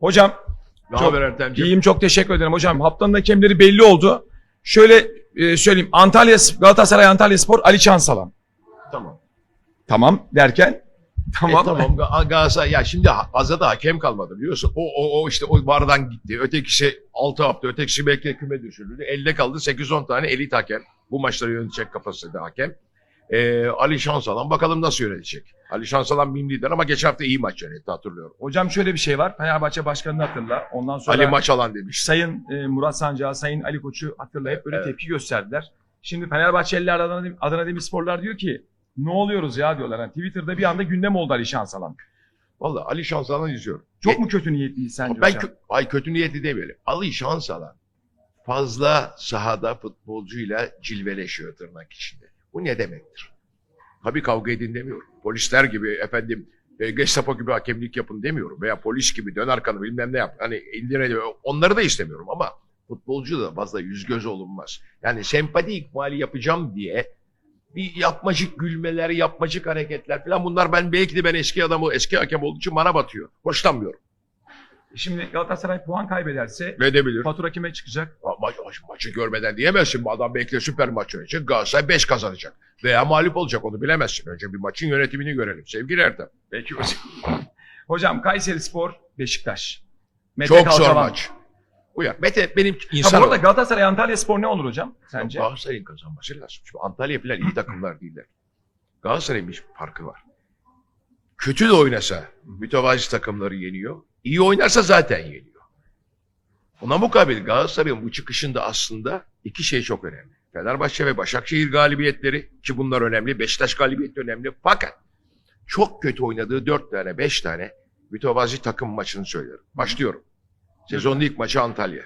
Hocam Ne Çok haber Ertemciğim? iyiyim çok teşekkür ederim hocam. Haftanın hakemleri belli oldu. Şöyle e, söyleyeyim. Antalya Galatasaray Antalya Spor Ali Çansalan. Tamam. Tamam derken tamam. E, tamam Ga- Galatasaray ya şimdi Azada hakem kalmadı biliyorsun. O, o, o işte o vardan gitti. Ötekisi 6 hafta ötekisi belki küme düşürüldü. Elde kaldı 8-10 tane elit hakem. Bu maçları yönetecek kapasitede hakem. Ee, Ali Şansalan bakalım nasıl yönetecek. Ali Şansalan benim lider ama geçen hafta iyi maç yönetti hatırlıyorum. Hocam şöyle bir şey var. Fenerbahçe Başkanı'nı hatırla. Ondan sonra Ali maç alan demiş. Sayın e, Murat Sancar, Sayın Ali Koç'u hatırla hep böyle Evet. tepki gösterdiler. Şimdi Fenerbahçeliler Adana, Adana Demirsporlar diyor ki ne oluyoruz ya diyorlar. Yani Twitter'da bir anda gündem oldu Ali Şansalan. Vallahi Ali Şansalan'ı izliyorum. Çok mu kötü niyetliyiz sence Ben hocam? kö- ay kötü niyetli demeyelim. Ali Şansalan fazla sahada futbolcuyla cilveleşiyor tırnak içinde. Bu ne demektir? Tabii kavga edin demiyorum. Polisler gibi efendim e, Gestapo gibi hakemlik yapın demiyorum. Veya polis gibi dön arkanı bilmem ne yap. Hani indire onları da istemiyorum ama futbolcu da fazla yüz göz olunmaz. Yani sempati ikmali yapacağım diye bir yapmacık gülmeler, yapmacık hareketler falan bunlar ben belki de ben eski adamı, eski hakem olduğu için bana batıyor. Hoşlanmıyorum. Şimdi Galatasaray puan kaybederse Ne edebilir? fatura kime çıkacak? Ma- maç, maç- maçı görmeden diyemezsin. Bu adam belki de süper maç yönetecek. Galatasaray 5 kazanacak. Veya mağlup olacak onu bilemezsin. Önce bir maçın yönetimini görelim. Sevgili Ertem. Peki hocam. hocam Kayseri Spor, Beşiktaş. Mete Çok zor Kalkavan. maç. Uyar. Mete benim Ha, insan bu arada olarak- Galatasaray Antalya Spor ne olur hocam sence? Galatasaray'ın kazanması lazım. Şimdi Antalya falan iyi takımlar değiller. Galatasaray'ın bir farkı var. Kötü de oynasa mütevazi takımları yeniyor. İyi oynarsa zaten yeniyor. Ona mukabil Galatasaray'ın bu çıkışında aslında iki şey çok önemli. Fenerbahçe ve Başakşehir galibiyetleri ki bunlar önemli. Beşiktaş galibiyeti önemli. Fakat çok kötü oynadığı dört tane, beş tane mütevazi takım maçını söylerim. Başlıyorum. Sezonun ilk maçı Antalya.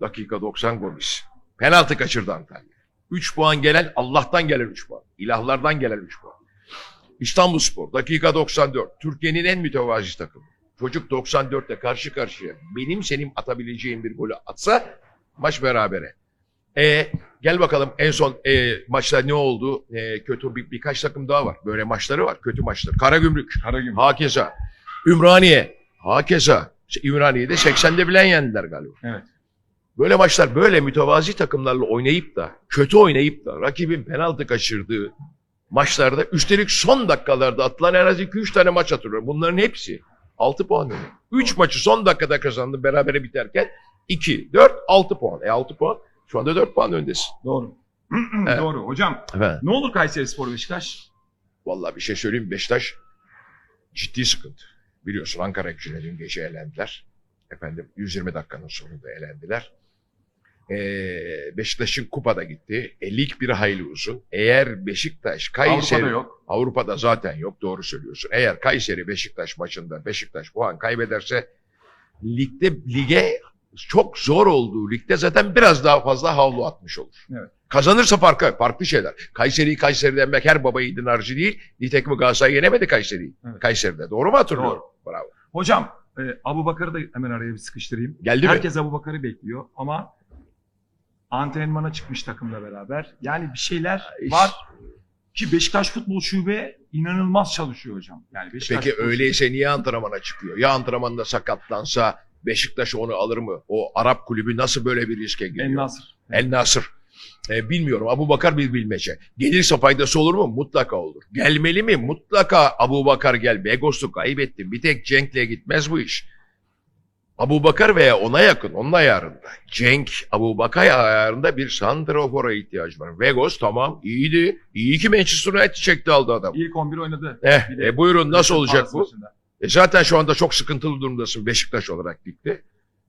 Dakika 90 Gomis. Penaltı kaçırdı Antalya. 3 puan gelen Allah'tan gelen 3 puan. İlahlardan gelen 3 puan. İstanbulspor dakika 94. Türkiye'nin en mütevazi takımı. Çocuk 94'te karşı karşıya benim senin atabileceğim bir golü atsa maç berabere. E, gel bakalım en son e, maçta ne oldu? E, kötü bir, birkaç takım daha var. Böyle maçları var. Kötü maçlar. Karagümrük. Karagümrük. Hakeza. Ümraniye. Hakeza. Ümraniye'de 80'de bilen yendiler galiba. Evet. Böyle maçlar böyle mütevazi takımlarla oynayıp da kötü oynayıp da rakibin penaltı kaçırdığı maçlarda üstelik son dakikalarda atılan en az 2-3 tane maç hatırlıyorum. Bunların hepsi 6 puan önü. 3 maçı son dakikada kazandı berabere biterken 2, 4, 6 puan. E 6 puan şu anda 4 puan öndesin. Doğru. Evet. Doğru. Hocam Evet. ne olur Kayseri Spor Beşiktaş? Vallahi bir şey söyleyeyim? Beşiktaş ciddi sıkıntı. Biliyorsun Ankara gücüne dün gece elendiler. Efendim 120 dakikanın sonunda elendiler. Ee, Beşiktaş'ın kupada gitti. E, lig bir hayli uzun. Eğer Beşiktaş, Kayseri... Avrupa'da yok. Avrupa'da zaten yok doğru söylüyorsun. Eğer Kayseri Beşiktaş maçında Beşiktaş puan kaybederse ligde lige çok zor olduğu ligde zaten biraz daha fazla havlu atmış olur. Evet. Kazanırsa farklı, farklı şeyler. Kayseri'yi Kayseri demek her baba yiğidin harcı değil. Nitekim Galatasaray yenemedi Kayseri'yi. Evet. Kayseri'de. Doğru mu hatırlıyorum? Bravo. Hocam e, Abu Bakar'ı da hemen araya bir sıkıştırayım. Geldi mi? Herkes Abu Bakar'ı bekliyor ama antrenmana çıkmış takımla beraber. Yani bir şeyler iş- var ki Beşiktaş Futbol Şube inanılmaz çalışıyor hocam. Yani Beşiktaş Peki Futbol öyleyse niye antrenmana çıkıyor? Ya antrenmanda sakatlansa Beşiktaş onu alır mı? O Arap kulübü nasıl böyle bir riske giriyor? En Nasır. El Nasır. E, bilmiyorum. Abu Bakar bir bilmece. Gelirse faydası olur mu? Mutlaka olur. Gelmeli mi? Mutlaka Abu Bakar gel. Begos'u kaybettin. Bir tek Cenk'le gitmez bu iş. Abu Bakar veya ona yakın, onun ayarında. Cenk, Abu Bakar ayarında bir santrafora ihtiyacı var. Vegos tamam iyiydi. İyi ki Manchester United çekti aldı adam. İlk 11 oynadı. Eh, Bir de- e, buyurun nasıl olacak bu? maçında. E zaten şu anda çok sıkıntılı durumdasın Beşiktaş olarak ligde.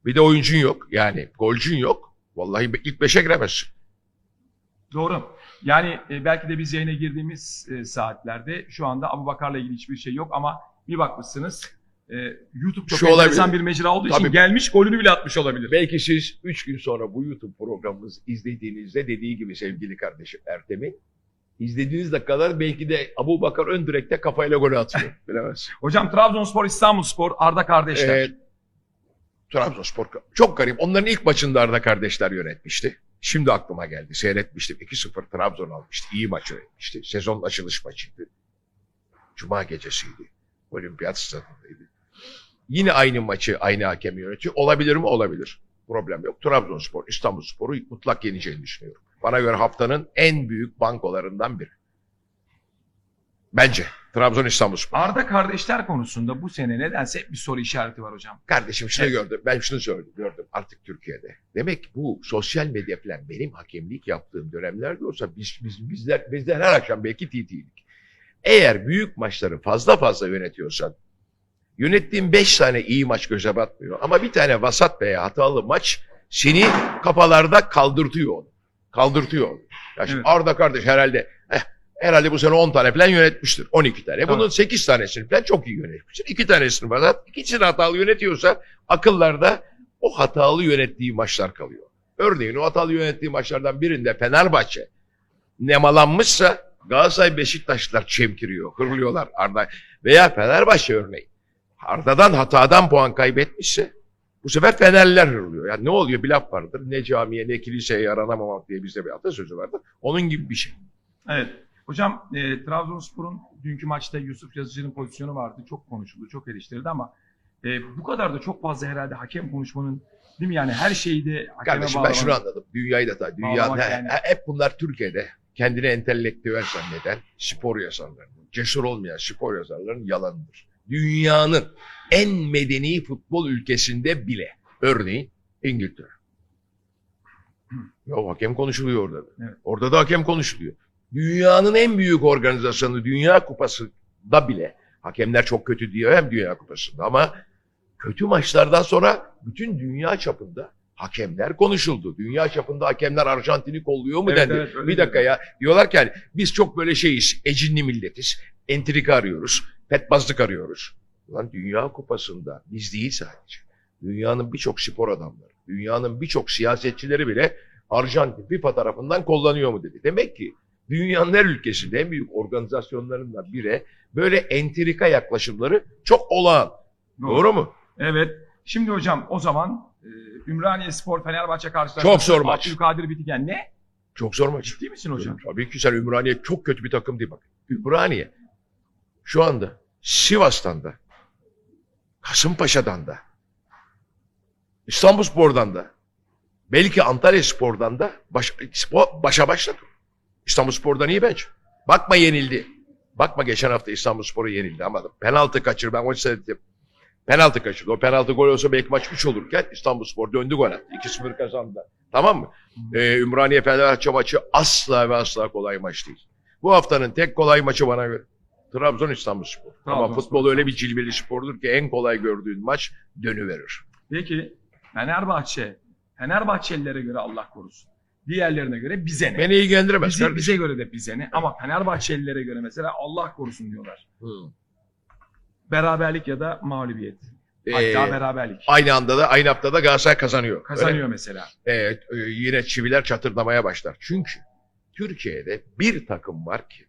Bir de oyuncun yok. Yani golcün yok. Vallahi ilk beşe giremezsin. Doğru. Yani e, belki de biz yayına girdiğimiz e, saatlerde şu anda Abu Bakar'la ilgili hiçbir şey yok ama bir bakmışsınız e, YouTube çok Şu enteresan olabilir. bir mecra olduğu için Tabii. gelmiş golünü bile atmış olabilir. Belki siz 3 gün sonra bu YouTube programımızı izlediğinizde dediği gibi sevgili kardeşim Ertem'in izlediğiniz dakikalar belki de Abu Bakar ön direkte kafayla gol atıyor. Bilemez. Hocam Trabzonspor, İstanbulspor, Arda kardeşler. Ee, Trabzonspor çok garip. Onların ilk maçında Arda kardeşler yönetmişti. Şimdi aklıma geldi. Seyretmiştim. 2-0 Trabzon almıştı. İyi maç yönetmişti. Sezon açılış maçıydı. Cuma gecesiydi. Olimpiyat stadındaydı. Yine aynı maçı aynı hakem yönetiyor. Olabilir mi? Olabilir. Problem yok. Trabzonspor, İstanbulspor'u mutlak yeneceğini düşünüyorum. Bana göre haftanın en büyük bankolarından biri. Bence. Trabzon İstanbulspor. Arda kardeşler konusunda bu sene nedense hep bir soru işareti var hocam. Kardeşim şunu Evet. gördüm. Ben şunu söyledim, gördüm artık Türkiye'de. Demek ki bu sosyal medya falan benim hakemlik yaptığım dönemlerde olsa biz, biz, bizler, bizler her akşam belki TT'ydik. Eğer büyük maçları fazla fazla yönetiyorsan yönettiğin 5 tane iyi maç göze batmıyor. Ama bir tane vasat veya hatalı maç seni kafalarda kaldırtıyor onu. Kaldırtıyor onu. Ya şimdi Evet. Arda kardeş herhalde eh, herhalde bu sene 10 tane falan yönetmiştir. 12 tane. Bunun Tamam. 8 tanesini falan çok iyi yönetmiştir. 2 tanesini vasat. İkisini hatalı yönetiyorsa akıllarda o hatalı yönettiği maçlar kalıyor. Örneğin o hatalı yönettiği maçlardan birinde Fenerbahçe nemalanmışsa Galatasaray Beşiktaşlılar çemkiriyor, hırlıyorlar Arda. Veya Fenerbahçe örneğin. Arda'dan hatadan puan kaybetmişse bu sefer Fenerliler hırlıyor. Yani ne oluyor bir laf vardır. Ne camiye ne kiliseye yaranamamak diye bizde bir atasözü vardır. Onun gibi bir şey. Evet. Hocam e, Trabzonspor'un dünkü maçta Yusuf Yazıcı'nın pozisyonu vardı. Çok konuşuldu, çok eleştirildi ama e, bu kadar da çok fazla herhalde hakem konuşmanın değil mi yani her şeyi de hakeme Kardeşim ben bağlamanın- şunu anladım. Dünyayı da ta- dünya yani. he- hep bunlar Türkiye'de kendini entelektüel zanneden spor yazarlarının, cesur olmayan spor yazarlarının yalanıdır. Dünyanın en medeni futbol ülkesinde bile örneğin İngiltere. Ya hakem konuşuluyor orada da. Evet. Orada da hakem konuşuluyor. Dünyanın en büyük organizasyonu Dünya Kupası da bile hakemler çok kötü diyor hem Dünya Kupası'nda ama kötü maçlardan sonra bütün dünya çapında hakemler konuşuldu. Dünya çapında hakemler Arjantin'i kolluyor mu Evet, dendi. evet, bir dakika ya diyorlar ki hani biz çok böyle şeyiz, ecinli milletiz, entrika arıyoruz, petbazlık arıyoruz. Ulan Dünya Kupası'nda biz değil sadece. Dünyanın birçok spor adamları, dünyanın birçok siyasetçileri bile Arjantin FIFA tarafından kullanıyor mu dedi. Demek ki dünyanın her ülkesinde en büyük organizasyonlarından biri böyle entrika yaklaşımları çok olağan. Doğru mu? Evet. Şimdi hocam o zaman e, Ümraniye Spor Fenerbahçe karşılaşması. Çok zor maç. Abdülkadir Bitigen ne? Çok zor maç. Ciddi misin hocam? Tabii ki sen Ümraniye çok kötü bir takım değil bak. Ümraniye şu anda Sivas'tan da, Kasımpaşa'dan da, İstanbulspor'dan da, belki Antalya Spor'dan da baş, spor- başa başladı. İstanbulspor'dan iyi bence. Bakma yenildi. Bakma geçen hafta İstanbulspor'u yenildi ama penaltı kaçır. Ben o seyrettim. Penaltı kaçırdı. O penaltı gol olsa belki maç 3 olurken İstanbulspor döndü gol attı. 2-0 kazandı. Tamam mı? Ee, Ümraniye Fenerbahçe maçı asla ve asla kolay maç değil. Bu haftanın tek kolay maçı bana göre Trabzon İstanbulspor. Ama Trabzonspor. futbol öyle bir cilveli spordur ki en kolay gördüğün maç dönüverir. Peki Fenerbahçe, Fenerbahçelilere göre Allah korusun. Diğerlerine göre bize ne? Beni ilgilendiremez Bize, kardeşim. bize göre de bize ne? Ama Fenerbahçelilere göre mesela Allah korusun diyorlar. Hı. Beraberlik ya da mağlubiyet. Ee, Hatta beraberlik. aynı anda da aynı haftada Galatasaray kazanıyor. Kazanıyor mesela. Evet, e, yine çiviler çatırdamaya başlar. Çünkü Türkiye'de bir takım var ki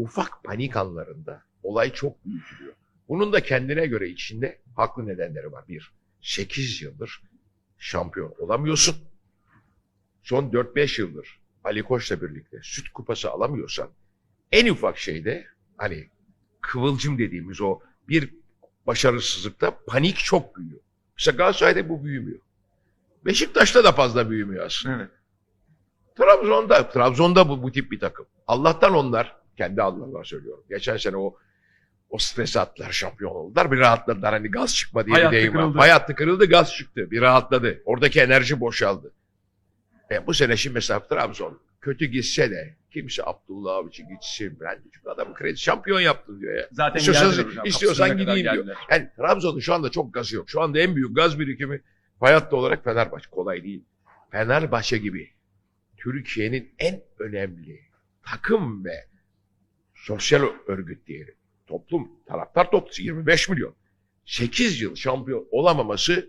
ufak panik anlarında olay çok büyütülüyor. Bunun da kendine göre içinde haklı nedenleri var. Bir, 8 yıldır şampiyon olamıyorsun. Son 4-5 yıldır Ali Koç'la birlikte süt kupası alamıyorsan en ufak şeyde hani kıvılcım dediğimiz o bir başarısızlıkta panik çok büyüyor. Mesela Galatasaray'da bu büyümüyor. Beşiktaş'ta da fazla büyümüyor aslında. Evet. Trabzon'da, Trabzon'da bu, bu tip bir takım. Allah'tan onlar, kendi adlarına söylüyorum. Geçen sene o o stres attılar, şampiyon oldular. Bir rahatladılar. Hani gaz çıkma diye Hay bir deyim var. kırıldı. Hay hattı kırıldı, gaz çıktı. Bir rahatladı. Oradaki enerji boşaldı. E, bu sene şimdi mesela Trabzon kötü gitse de kimse Abdullah Avcı gitsin. Ben çünkü adamı kredi şampiyon yaptı diyor ya. Zaten geldiler hocam. istiyorsan gideyim diyor. geldiler. Yani Trabzon'un şu anda çok gazı yok. Şu anda en büyük gaz birikimi hayatta olarak Fenerbahçe. Kolay değil. Fenerbahçe gibi Türkiye'nin en önemli takım ve sosyal örgüt diyelim. Toplum, taraftar toplusu 25 milyon. 8 yıl şampiyon olamaması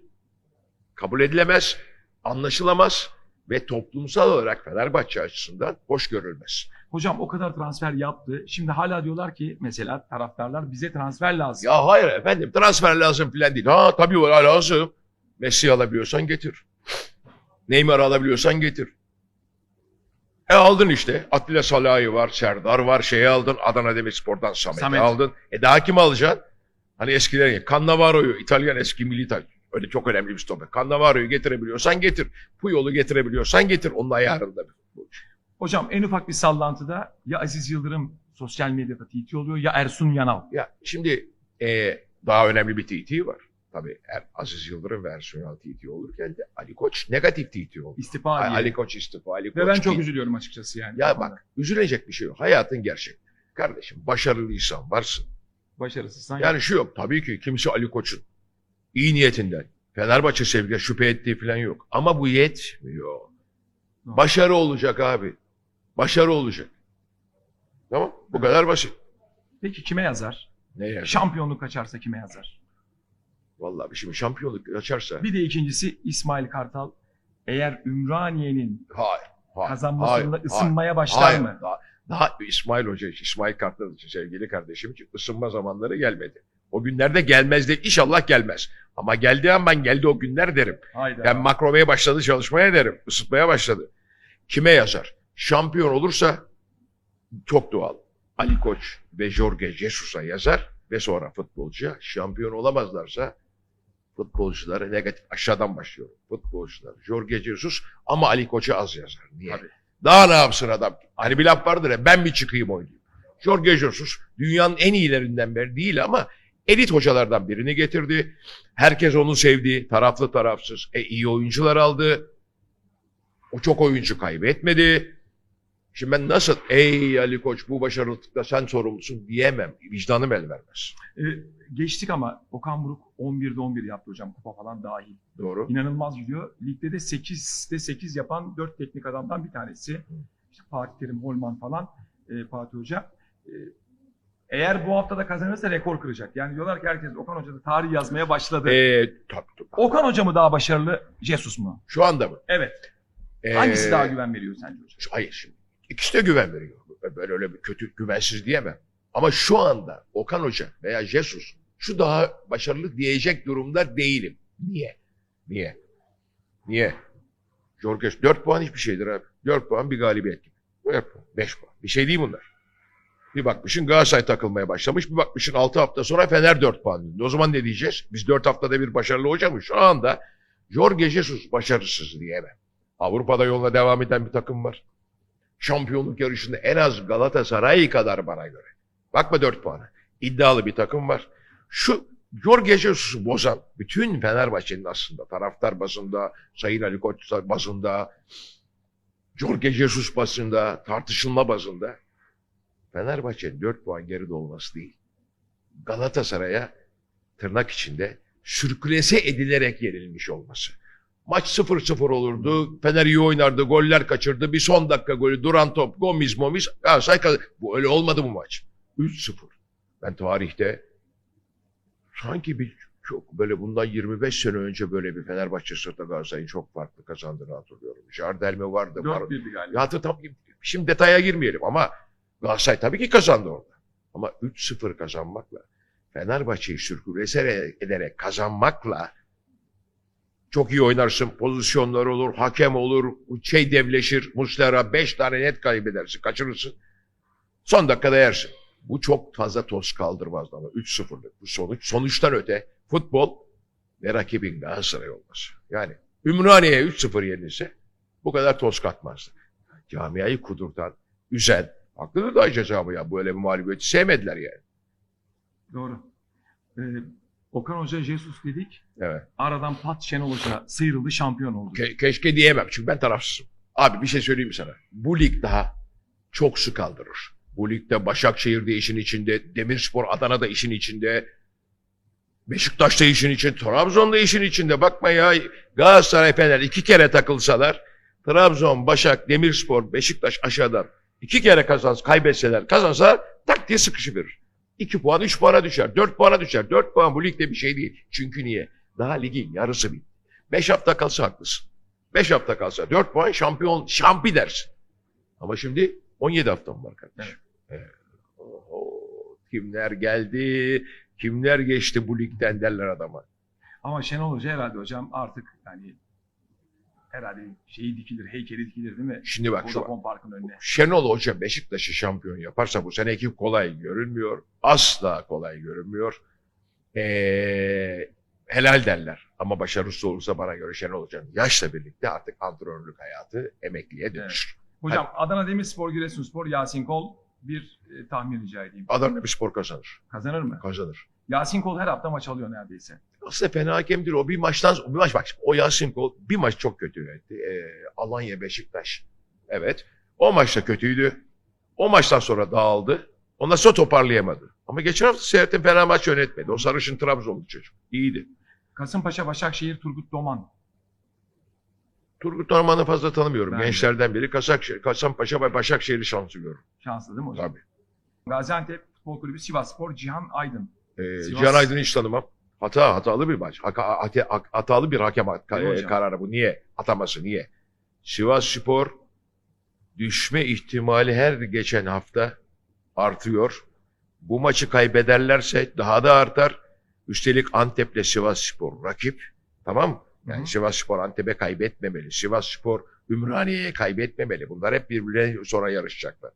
kabul edilemez, anlaşılamaz ve toplumsal olarak Fenerbahçe açısından hoş görülmez. Hocam o kadar transfer yaptı. Şimdi hala diyorlar ki mesela taraftarlar bize transfer lazım. Ya hayır efendim transfer lazım filan değil. Ha tabii var lazım. Messi alabiliyorsan getir. Neymar alabiliyorsan getir. E aldın işte. Atilla Salahi var, Serdar var, şeyi aldın. Adana Demirspor'dan Samet'i Samet. aldın. E daha kim alacaksın? Hani eskiler ya Cannavaro'yu İtalyan eski milli tak öyle çok önemli bir stoper. Cannavaro'yu getirebiliyorsan getir. Puyol'u getirebiliyorsan getir. Onun ayarında bir futbolcu. Hocam en ufak bir sallantıda ya Aziz Yıldırım sosyal medyada TT oluyor ya Ersun Yanal. Ya şimdi e, daha önemli bir TT var. Tabii er, Aziz Yıldırım ve Ersun Yanal TT olurken de Ali Koç negatif TT oldu. İstifa Ali. Ali Koç istifa. Ali Ve ben Koç çok ki- üzülüyorum açıkçası yani. Ya bak üzülecek bir şey yok. Hayatın gerçeği. Kardeşim başarılıysan varsın. Başarısızsan Yani şu yok. Tabii ki kimse Ali Koç'un iyi niyetinden Fenerbahçe sevgiye şüphe ettiği falan yok. Ama bu yetmiyor. Başarı olacak abi. Başarı olacak. Tamam. Bu kadar basit. Peki kime yazar? Ne yani? Şampiyonluk kaçarsa kime yazar? Vallahi şimdi şampiyonluk açarsa. Bir de ikincisi İsmail Kartal eğer Ümraniye'nin Hayır. hayır kazanmasında hayır, ısınmaya başlar hayır, mı? Daha, daha İsmail Hoca için, İsmail Kartal için sevgili kardeşim için ısınma zamanları gelmedi. O günlerde gelmez de inşallah gelmez. Ama geldiği an ben geldi o günler derim. Hayda. Yani makromeye başladı çalışmaya derim. Isıtmaya başladı. Kime yazar? Şampiyon olursa çok doğal. Ali Koç ve Jorge Jesus'a yazar ve sonra futbolcuya şampiyon olamazlarsa futbolculara negatif aşağıdan başlıyor. Futbolcular Jorge Jesus ama Ali Koç'a az yazar. Niye? Tabii. Daha ne yapsın adam? Hani bir laf vardır ya ben bir çıkayım oynayayım. Jorge Jesus dünyanın en iyilerinden biri değil ama elit hocalardan birini getirdi. Herkes onu sevdi. Taraflı tarafsız. E, iyi oyuncular aldı. O çok oyuncu kaybetmedi. Şimdi ben nasıl ey Ali Koç bu başarılılıkta sen sorumlusun diyemem. Vicdanım el vermez. Ee, geçtik ama Okan Buruk 11'de 11 yaptı hocam kupa falan dahil. Doğru. İnanılmaz gidiyor. Ligde de 8'de 8 yapan 4 teknik adamdan bir tanesi. İşte Fatih Terim, Holman falan e, Fatih Hoca. E, eğer bu hafta da kazanırsa rekor kıracak. Yani diyorlar ki herkes Okan Hoca da tarih yazmaya başladı. Ee, tabii, tabii. Okan Hoca mı daha başarılı, Jesus mu? Şu anda mı? Evet. Ee, Hangisi daha güven veriyor sence hocam? Hayır şimdi. İkisi de güven veriyor. Ben öyle bir kötü güvensiz diyemem. Ama şu anda Okan Hoca veya Jesus şu daha başarılı diyecek durumda değilim. Niye? Niye? Niye? Jorge 4 puan hiçbir şeydir abi. 4 puan bir galibiyet gibi. 4 puan, 5 puan. Bir şey değil bunlar. Bir bakmışın Galatasaray takılmaya başlamış. Bir bakmışın 6 hafta sonra Fener 4 puan. O zaman ne diyeceğiz? Biz 4 haftada bir başarılı hoca mı? Şu anda Jorge Jesus başarısız diyemem. Avrupa'da yoluna devam eden bir takım var. Şampiyonluk yarışında en az Galatasaray kadar bana göre. Bakma 4 puana. İddialı bir takım var. Şu Jorge Jesus'u bozan bütün Fenerbahçe'nin aslında taraftar basında, Sayın Ali Koç basında, Jorge Jesus basında, tartışılma bazında Fenerbahçe'nin 4 puan geride olması değil. Galatasaray'a tırnak içinde sürklese edilerek yenilmiş olması. Maç 0-0 olurdu. Fener iyi oynardı. Goller kaçırdı. Bir son dakika golü. Duran top. Gomis momis. Galatasaray kazandı. Bu öyle olmadı bu maç. 3-0. Ben tarihte sanki bir çok böyle bundan 25 sene önce böyle bir Fenerbahçe sırtı Galatasaray'ın çok farklı kazandığını hatırlıyorum. Jardel mi vardı? Mar- 4-1'di galiba. ya hatır, tam, şimdi detaya girmeyelim ama Galatasaray tabii ki kazandı orada. Ama 3-0 kazanmakla Fenerbahçe'yi sürkülese ederek kazanmakla çok iyi oynarsın, pozisyonlar olur, hakem olur, şey devleşir, Muslera 5 tane net kaybedersin, kaçırırsın. Son dakikada yersin. Bu çok fazla toz kaldırmaz ama 3-0'lık bu sonuç. Sonuçtan öte futbol ve rakibin Galatasaray olması. Yani Ümraniye'ye 3-0 yenilse bu kadar toz katmazdı. Camiayı kudurtan, üzen, haklıdır da cezabı ya böyle bir mağlubiyeti sevmediler yani. Doğru. Ee, Okan Hoca, Jesus dedik. Evet. Aradan Pat Şenol Hoca sıyrıldı, şampiyon oldu. Ke- keşke diyemem çünkü ben tarafsızım. Abi bir şey söyleyeyim mi sana? Bu lig daha çok su kaldırır. Bu ligde Başakşehir de işin içinde, Demirspor Adana da işin içinde, Beşiktaş da işin içinde, Trabzon da işin içinde. Bakma ya Galatasaray Fener iki kere takılsalar, Trabzon, Başak, Demirspor, Beşiktaş aşağıdan iki kere kazans, kaybetseler, kazansalar tak diye sıkışıverir. 2 puan 3 puana düşer, 4 puana düşer. 4 puan bu ligde bir şey değil. Çünkü niye? Daha ligin yarısı bitti. 5 hafta kalsa haklısın. 5 hafta kalsa 4 puan şampiyon, şampi dersin. Ama şimdi 17 haftam var kardeşim. Evet. Oho, kimler geldi, kimler geçti bu ligden derler adama. Ama Şenol Hoca herhalde hocam artık yani herhalde şeyi dikilir, heykeli dikilir değil mi? Şimdi bak şu Vodafone Park'ın önüne. Şenol Hoca Beşiktaş'ı şampiyon yaparsa bu seneki kolay görünmüyor. Asla kolay görünmüyor. Ee, helal derler. Ama başarısız olursa bana göre Şenol Hoca'nın yaşla birlikte artık antrenörlük hayatı emekliye dönüşür. Hocam Adana Demirspor, Giresunspor, Yasin Kol bir e, tahmin rica edeyim. Adana bir spor kazanır. Kazanır mı? Kazanır. Yasin Kol her hafta maç alıyor neredeyse. Aslında fena hakemdir. O bir maçtan bir maç bak o Yasin Kol bir maç çok kötü yönetti. Ee, Alanya Beşiktaş. Evet. O maçta kötüydü. O maçtan sonra dağıldı. Ondan sonra toparlayamadı. Ama geçen hafta seyrettim fena maç yönetmedi. O sarışın Trabzonlu çocuk. İyiydi. Kasımpaşa, Başakşehir, Turgut Doman. Turgut Orman'ı fazla tanımıyorum. Ben de. Gençlerden biri Kasakşehir, Kasımpaşa ve Başakşehir'i şansı görüyorum. Şanslı değil mi hocam? Tabii. Gaziantep Futbol Kulübü, Sivasspor, Cihan Aydın. Ee, Sivas- Cihan Aydın'ı hiç tanımam. Hata, hatalı bir maç. Haka, hata- hatalı bir hakem ka- kararı bu. Niye? Ataması niye? Sivas Spor düşme ihtimali her geçen hafta artıyor. Bu maçı kaybederlerse daha da artar. Üstelik Antep'le Sivas Spor rakip. Tamam mı? Yani Hı hı. Sivas Spor Antep'e kaybetmemeli. Sivas Spor Ümraniye'ye kaybetmemeli. Bunlar hep birbirine sonra yarışacaklar.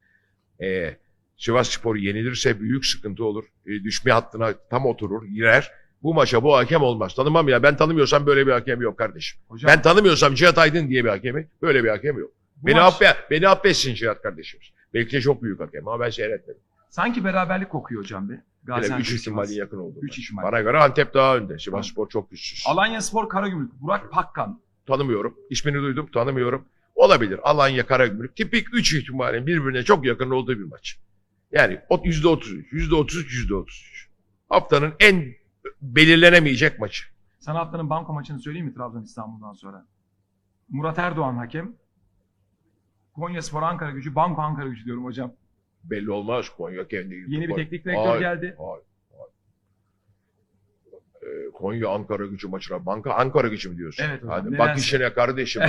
Ee, Sivas Spor yenilirse büyük sıkıntı olur. Ee, düşme hattına tam oturur, girer. Bu maça bu hakem olmaz. Tanımam ya. Ben tanımıyorsam böyle bir hakem yok kardeşim. Hocam, Ben tanımıyorsam Cihat Aydın diye bir hakemi böyle bir hakem yok. Beni, maç affe, beni affetsin Cihat kardeşimiz. Belki de çok büyük hakem ama ben seyretmedim. sanki beraberlik kokuyor hocam be. Gaziantep, üç ihtimali yakın oldu. Üç ihtimal. Bana göre Antep daha önde. Sivas Spor çok güçsüz. Alanya Spor, Karagümrük, Burak Pakkan. Tanımıyorum. İsmini duydum tanımıyorum. Olabilir. Alanya Karagümrük. Tipik 3 ihtimalin birbirine çok yakın olduğu bir maç. Yani o %33, %33, %33. Haftanın en belirlenemeyecek maçı. Sana haftanın banko maçını söyleyeyim mi Trabzon İstanbul'dan sonra? Murat Erdoğan hakem. Konya Spor Ankara gücü, Banko Ankara gücü diyorum hocam. Belli olmaz. Konya kendi Yeni bir teknik direktör hayır, geldi. hayır, hayır. Ee, Konya Ankara gücü maçına. Banka Ankara gücü mü diyorsun? Evet hocam, Hadi bak işine kardeşim.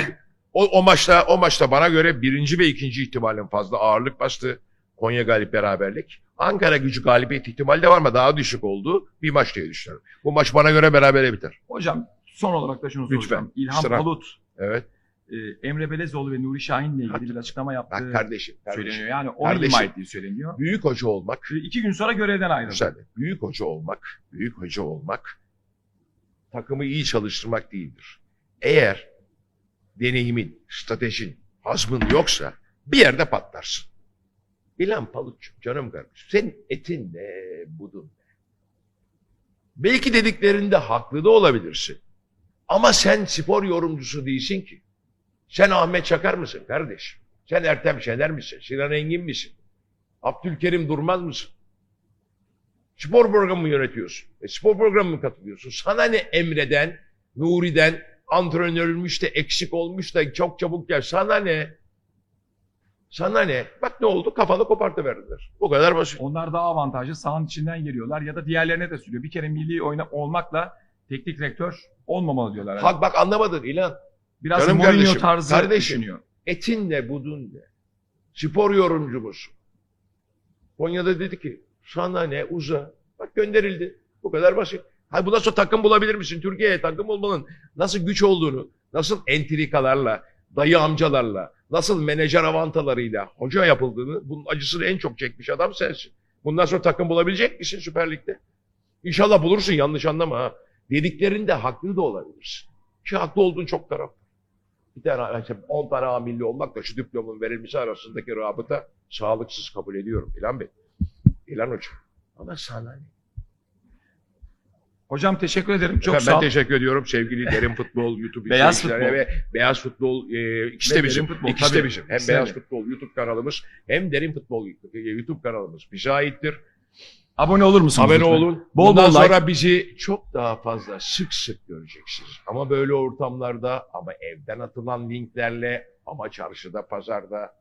o, o maçta o maçta bana göre birinci ve ikinci ihtimalin fazla ağırlık bastı. Konya galip beraberlik. Ankara gücü galibiyet ihtimali de var ama daha düşük oldu. Bir maç diye düşünüyorum. Bu maç bana göre berabere biter. Hocam son olarak da şunu Lütfen, soracağım. İlhan sıra. Palut, Evet. e, Emre Belezoğlu ve Nuri Şahin'le ilgili Hadi. bir açıklama yaptığı Bak kardeşim. kardeşim. söyleniyor. Yani onu Kardeşim. ima ettiği söyleniyor. Büyük hoca olmak E, İki gün sonra görevden ayrıldı. Güzel. Büyük hoca olmak, büyük hoca olmak takımı iyi çalıştırmak değildir. Eğer deneyimin, stratejin, hazmın yoksa bir yerde patlarsın. İlhan Paluç, canım kardeşim, senin etin ne, budun ne? Belki dediklerinde haklı da olabilirsin. Ama sen spor yorumcusu değilsin ki. Sen Ahmet Çakar mısın kardeşim? Sen Ertem Şener misin? Sinan Engin misin? Abdülkerim Durmaz mısın? Spor programı mı yönetiyorsun? E, spor programı mı katılıyorsun? Sana ne Emre'den, Nuri'den, antrenörülmüş de eksik olmuş da çok çabuk gel. Sana ne? Sana ne? Bak ne oldu? Kafanı kopartıverdiler. Bu kadar basit. Onlar daha avantajlı. Sahanın içinden geliyorlar ya da diğerlerine de söylüyor. Bir kere milli oyna olmakla teknik direktör olmamalı diyorlar. Bak bak anlamadın İlan. Biraz Canım Mourinho kardeşim, tarzı kardeşim. düşünüyor. Etin ne, budun ne? Spor yorumcu musun? Konya'da dedi ki sana ne uza. Bak gönderildi. Bu kadar basit. Hayır bundan sonra takım bulabilir misin? Türkiye'ye takım bulmanın nasıl güç olduğunu, nasıl entrikalarla, dayı amcalarla, nasıl menajer avantalarıyla hoca yapıldığını, bunun acısını en çok çekmiş adam sensin. Bundan sonra takım bulabilecek misin Süper Lig'de? İnşallah bulursun yanlış anlama ha. Dediklerinde haklı da olabilirsin. Ki haklı olduğun çok taraf. Bir tane, işte 10 tane A milli olmakla şu diplomanın verilmesi arasındaki rabıta sağlıksız kabul ediyorum İlhan Bey. İlhan Hoca. Ama sana ne? Hocam teşekkür ederim. Çok Efendim, sağ ben ol. teşekkür ediyorum sevgili Derin Futbol YouTube Beyaz Futbol. ve Beyaz Futbol e, ikisi de bizim. Futbol, ikisi de bizim. Hem Beyaz. Futbol YouTube kanalımız hem Derin Futbol YouTube kanalımız bize aittir. Abone olur musunuz? Abone lütfen? olun. Bol Bundan bol like. sonra bizi çok daha fazla sık sık göreceksiniz. Ama böyle ortamlarda ama evden atılan linklerle ama çarşıda, pazarda.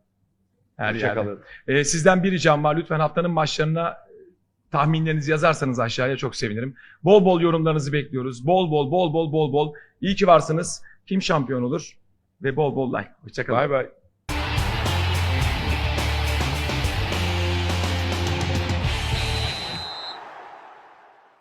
Her yerde. Ee, sizden bir ricam var. Lütfen haftanın maçlarına tahminlerinizi yazarsanız aşağıya çok sevinirim. Bol bol yorumlarınızı bekliyoruz. Bol bol bol bol bol bol. İyi ki varsınız. Kim şampiyon olur? Ve bol bol like. Hoşçakalın. Bay bay.